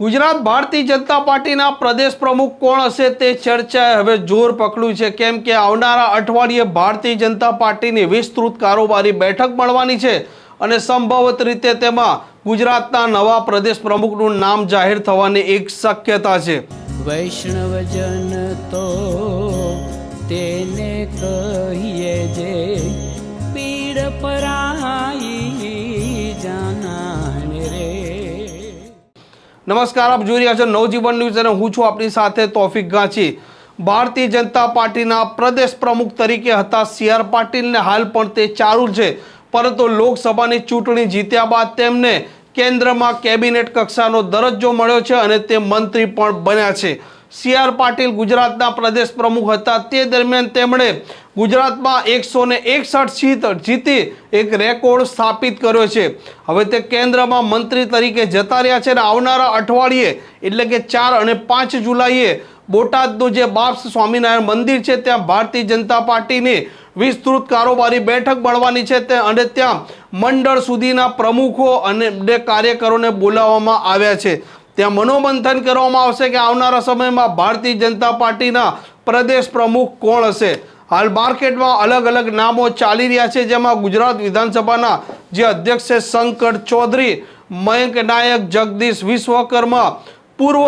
ગુજરાત ભારતીય જનતા પાર્ટીના પ્રદેશ પ્રમુખ કોણ હશે તે ચર્ચાએ હવે જોર પકડ્યું છે. કેમ કે આવનારા અઠવાડિયે ભારતીય જનતા પાર્ટીની વિસ્તૃત કારોબારી બેઠક મળવાની છે અને સંભવત રીતે તેમાં ગુજરાતના નવા પ્રદેશ પ્રમુખનું નામ જાહેર થવાની એક શક્યતા છે. વૈષ્ણવજન તો તેને કહીએ જે નમસ્કાર, આપ જોઈ રહ્યા છો નવજીવન ન્યૂઝ અને હું છું આપની સાથે તોફિક ગાંચી. ભારતીય જનતા પાર્ટીના પ્રદેશ પ્રમુખ તરીકે હતા સી આર પાટીલને હાલ પણ તે ચાલુ છે. પરંતુ લોકસભાની ચૂંટણી જીત્યા બાદ તેમને કેન્દ્રમાં કેબિનેટ કક્ષાનો દરજ્જો મળ્યો છે અને તે મંત્રી પણ બન્યા છે. સી આર પાટીલ ગુજરાતના પ્રદેશ પ્રમુખ હતા. તે દરમિયાન તેમણે ગુજરાતમાં એકસો ને એકસઠ સીટ જીતી એક રેકોર્ડ સ્થાપિત કર્યો છે. હવે તે કેન્દ્રમાં મંત્રી તરીકે જતા રહ્યા છે અને આવનારા અઠવાડિયે, એટલે કે ચાર અને પાંચ જુલાઈએ, બોટાદનું જે બાપ્સ સ્વામિનારાયણ મંદિર છે, ત્યાં ભારતીય જનતા પાર્ટીની વિસ્તૃત કારોબારી બેઠક મળવાની છે. તે અને ત્યાં મંડળ સુધીના પ્રમુખો અને કાર્યકરોને બોલાવવામાં આવ્યા છે. ત્યાં મનોમંથન કરવામાં આવશે કે આવનારા સમયમાં ભારતીય જનતા પાર્ટીના પ્રદેશ પ્રમુખ કોણ હશે? હાલ માર્કેટમાં અલગ અલગ નામો ચાલી રહ્યા છે, જેમાં ગુજરાત વિધાનસભાના જે અધ્યક્ષ છે શંકર ચૌધરી, મયંક નાયક, જગદીશ વિશ્વકર્મા, પૂર્વ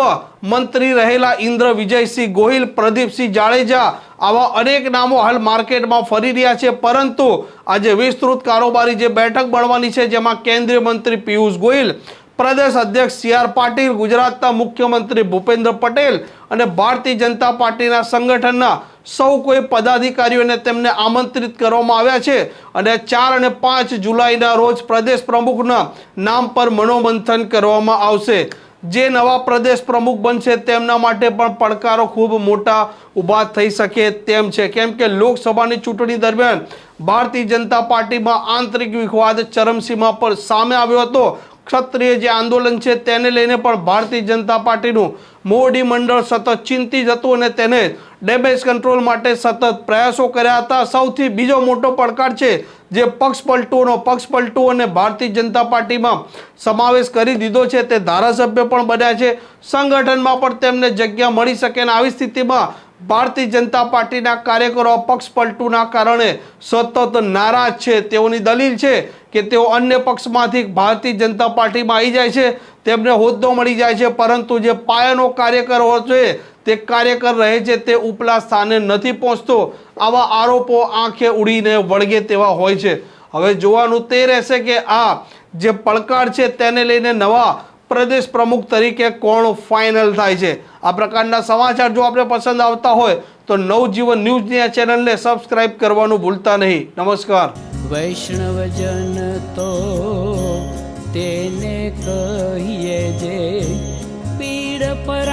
મંત્રી રહેલા ઇન્દ્ર વિજયસિંહ ગોહિલ, પ્રદીપસિંહ જાડેજા આવા અનેક નામો હાલ માર્કેટમાં ફરી રહ્યા છે. પરંતુ આજે વિસ્તૃત કારોબારી જે બેઠક મળવાની છે, જેમાં કેન્દ્રીય મંત્રી પિયુષ ગોયલ પ્રદેશ અધ્યક્ષ સી આર પાટીલ, ગુજરાતના મુખ્યમંત્રી ભૂપેન્દ્ર પટેલ અને ભારતીય જનતા પાર્ટીના સંગઠનના સૌ કોઈ પદાધિકારીઓને તેમને આમંત્રિત કરવામાં આવ્યા છે અને ચાર અને પાંચ જુલાઈના રોજ પ્રદેશ પ્રમુખના નામ પર મનોમંથન કરવામાં આવશે. જે નવા પ્રદેશ પ્રમુખ બનશે તેમના માટે પણ પડકારો ખૂબ મોટા ઊભા થઈ શકે તેમ છે. કેમ કે લોકસભાની ચૂંટણી દરમિયાન ભારતીય જનતા પાર્ટીમાં આંતરિક વિવાદ ચરમસીમા પર સામે આવ્યો હતો. ક્ષત્રિય જે આંદોલન છે તેને લઈને પણ ભારતીય જનતા પાર્ટીનું મોવડી મંડળ સતત ચિંતિત હતું અને તેને ડેમેજ કંટ્રોલ માટે સતત પ્રયાસો કર્યા હતા. સૌથી બીજો મોટો પડકાર છે જે પક્ષ પલટુઓનો પક્ષ પલટુઓ અને ભારતીય જનતા પાર્ટીમાં સમાવેશ કરી દીધો છે તે ધારાસભ્ય પણ બન્યા છે. સંગઠનમાં પણ તેમને જગ્યા મળી શકે અને આવી સ્થિતિમાં ભારતીય જનતા પાર્ટીના કાર્યકરો પક્ષ પલટુના કારણે સતત નારાજ છે. તેઓની દલીલ છે કે તેઓ અન્ય પક્ષમાંથી ભારતીય જનતા પાર્ટીમાં આવી જાય છે, તેમને હોદ્દો મળી જાય છે, પરંતુ જે પાયાનો કાર્યકર છે, તે કાર્યકર રહે છે, તે ઉપલા સ્થાને નથી પહોંચતો. આવા આરોપો આંખે ઉડીને વળગે તેવા હોય છે. હવે જોવાનું તે રહેશે કે આ જે પડકાર છે, તેને લઈને નવા પ્રદેશ પ્રમુખ તરીકે કોણ ફાઇનલ થાય છે? આ પ્રકારના સમાચાર જો આપણે પસંદ આવતા હોય, તો નવજીવન ન્યૂઝની આ ચેનલને સબસ્ક્રાઇબ કરવાનું ભૂલતા નહીં. નમસ્કાર. વૈષ્ણવજન તો તેને કહીએ જે, પીડ પરાઈ